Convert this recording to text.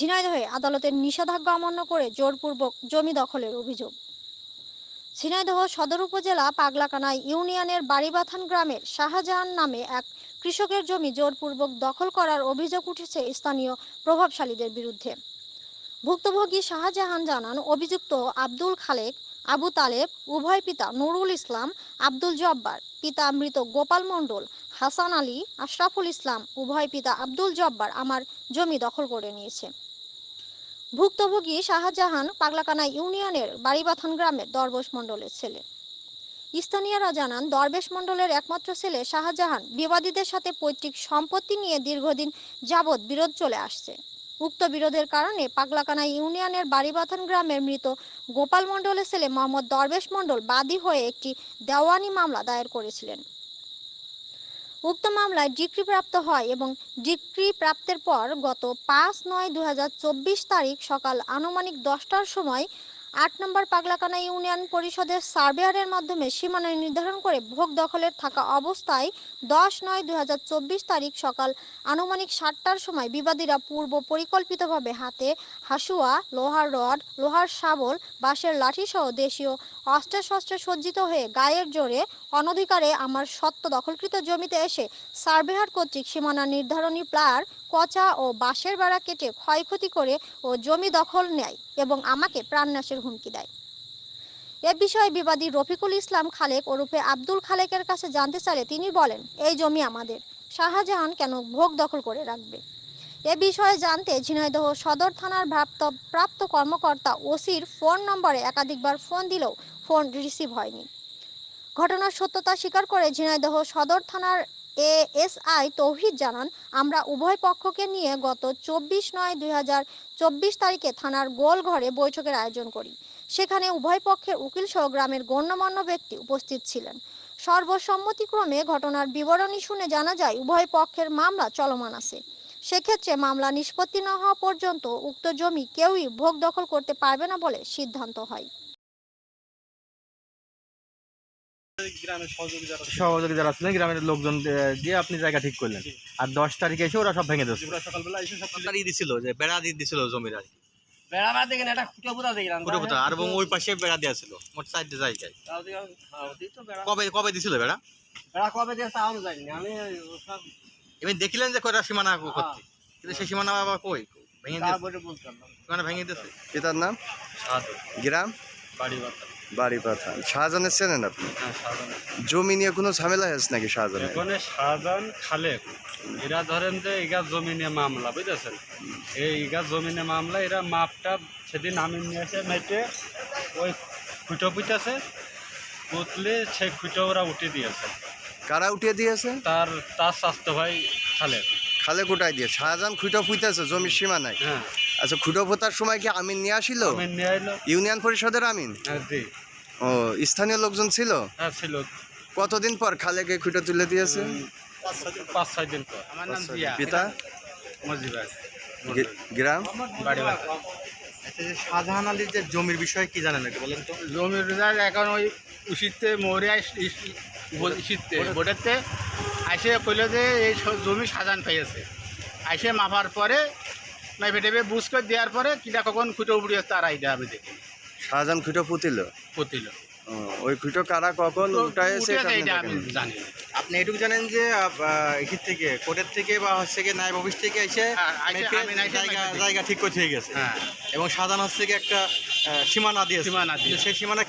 ঝিনাইদহে আদালতের নিষেধাজ্ঞা অমান্য করে জোরপূর্বক জমি দখলের অভিযোগ। ঝিনাইদহ সদর উপজেলা পাগলাকানা ইউনিয়নের বাড়িবাথান গ্রামের শাহজাহান নামে এক কৃষকের জমি জোরপূর্বক দখল করার অভিযোগ উঠেছে স্থানীয় প্রভাবশালীদের বিরুদ্ধে। ভুক্তভোগী শাহজাহান জানান, অভিযুক্ত আব্দুল খালেক, আবু তালেব, উভয় পিতা নুরুল ইসলাম, আব্দুল জব্বার, পিতা মৃত গোপাল মণ্ডল, হাসান আলী, আশরাফুল ইসলাম, উভয় পিতা আব্দুল জব্বার আমার জমি দখল করে নিয়েছে। ভুক্তভোগী শাহজাহান পাগলাকানা ইউনিয়নের বাড়িবাথান গ্রামের দরবেশ মণ্ডলের ছেলে। স্থানীয়রা জানান, দরবেশ মণ্ডলের একমাত্র ছেলে শাহজাহান বিবাদীদের সাথে পৈতৃক সম্পত্তি নিয়ে দীর্ঘদিন যাবৎ বিরোধ চলে আসছে। উক্ত বিরোধের কারণে পাগলাকানা ইউনিয়নের বাড়িবাথান গ্রামের মৃত গোপাল মণ্ডলের ছেলে মোহাম্মদ দরবেশ মণ্ডল বাদী হয়ে একটি দেওয়ানি মামলা দায়ের করেছিলেন। উক্ত মামলায় ডিক্রিপ্রাপ্ত হয় এবং ডিক্রিপ্রাপ্তের পর গত পাঁচ নয় দু তারিখ সকাল আনুমানিক দশটার সময় আট নম্বর পাগলাকানা ইউনিয়ন পরিষদের সার্ভেয়ারের মাধ্যমে সীমানা নির্ধারণ করে ভোগ দখলের থাকা অবস্থায় দশ নয় দু তারিখ সকাল আনুমানিক সাতটার সময় বিবাদীরা পূর্ব পরিকল্পিতভাবে হাতে হাসুয়া, লোহার রড, লোহার শাবল, বাঁশের লাঠিসহ দেশীয় অস্ত্রে শস্ত্রে সজ্জিত হয়ে গায়ের জোরে অনধিকারে আমার সত্য দখলকৃত জমিতে এসে সার্ভেয়ার কর্তৃক সীমানা নির্ধারণী প্লার কচা ও বাঁশের বেড়া কেটে ক্ষয়ক্ষতি করে ও জমি দখল নেয় এবং আমাকে প্রাণনাশের হুমকি দেয়। এ বিষয়ে বিবাদী রফিকুল ইসলাম খালেক ওরফে আব্দুল খালেকের কাছে জানতে চাইলে তিনি বলেন, এই জমি আমাদের। শাহজাহান কেন ভোগ দখল করে রাখবে? এ বিষয়ে জানতে ঝিনাইদহ সদর থানার প্রাপ্ত প্রাপ্ত কর্মকর্তা ওসির ফোন নম্বরে একাধিকবার ফোন দিলেও ফোন রিসিভ হয়নি। ঘটনার সত্যতা স্বীকার করে ঝিনাইদহ সদর থানার এএসআই তৌহিদ জানান, আমরা উভয় পক্ষকে নিয়ে গত চব্বিশ নয় দুই চব্বিশ তারিখে থানার গোল ঘরে বৈঠকের আয়োজন করি। সেখানে উভয় পক্ষের উকিল সহ গ্রামের গণ্যমান্য ব্যক্তি উপস্থিত ছিলেন। সর্বসম্মতিক্রমে ঘটনার বিবরণী শুনে জানা যায়, উভয় পক্ষের মামলা চলমান আছে। সেক্ষেত্রে মামলা নিষ্পত্তি না হওয়া পর্যন্ত উক্ত জমি কেউই ভোগ দখল করতে পারবে না বলে সিদ্ধান্ত হয়। সহযোগী যারা ছিল, সহযোগী যারা ছিলেন গ্রামের লোকজন দিয়ে আপনি জায়গা ঠিক করলেন। আর দশ তারিখে এসে ওরা সব ভেঙে দিচ্ছে ওরা সকালবেলা এসে সব দিছিল যে বেড়া দিয়ে দিছিল জমির আর কি। বেড়াবার দেখেন এটা খুঁটো পুরা দেখলাম। পুরো পুরো আর ওই পাশে বেড়া দেওয়া ছিল মোট চারটে জায়গায়। তাও দিয়ে ওতেই তো বেড়া। কবে কবে দিছিল বেড়া? বেড়া কবে দিয়ে আমি জানি না। আমি এমনি দেখিলেন যে কয়টা সীমানা করতে কিন্তু সেই সীমানা আবার কই? ভেঙে দিয়েছে। সীমানা ভেঙে দিয়েছে? পিতার নাম? গ্রাম? বাড়ি বাতা বাড়ি পাঠান শাহজাহানের চেনেন আপনি? হ্যাঁ জমি নিয়ে কোনো ঝামেলা হয়েছে নাকি শাহজাহানের এখানে শাহজাহান খালেক। এরা ধরেন যে ইগা জমি নিয়ে মামলা বুঝেছেন? এই ইগা জমি নিয়ে মামলা এরা মাপটা সেদিন আমি নিয়ে এসে মেটে ওই খুঁটো পুঁতেছে পুতলে সেই খুঁটো ওরা উঠে দিয়েছে। কারা উঠিয়ে দিয়েছে? তার তার স্বাস্থ্য ভাই খালেক। খালে কোটায় দিয়ে। শাহজাহান খুঁটো ফুইতেছে জমির সীমা নাই। হ্যাঁ। আচ্ছা খুঁটো পোতার সময় কি আমিন নিয়ে আসিল? নিয়ে ইউনিয়ন পরিষদের আমিন? হ্যাঁ জি। ও স্থানীয় লোকজন ছিল? হ্যাঁ ছিল। কতদিন পর খালেকে খুঁটো তুলে দিয়েছে? পাঁচ ছয় দিন পর। আমার নাম জিয়া। পিতা? গ্রাম? বাড়ি আচ্ছা শাহজাহান আলীর যে জমির বিষয়ে কি জানেন একটু বলেন তো? জমির এখন ওই উশিতে মরে শীতে বোটেতে আইসে কইলো যে এই জমি সাজান পেয়েছে আইসে মাপার পরে মাইপে টেপে বুঝ করে দেওয়ার পরে কিটা কখন খুঁটো উড়িয়ে তার আইডিয়া আমি দেখি। শাহজাহান খুঁটো পুতিল? পতিল। ওই খুঁটো কারা কখন উঠায় এসে এটা আমি জানি আপনি এটুকু জানেন যে এখান থেকে কোর্টের থেকে বা হচ্ছে গিয়ে নায়ব অফিস থেকে এসে হ্যাঁ, জায়গা জায়গা ঠিক করে দিয়ে গেছে। হ্যাঁ। এবং শাহজাহান হচ্ছে গিয়ে একটা সীমানা দিয়েছে সীমানা দিয়েছে। সেই সীমানা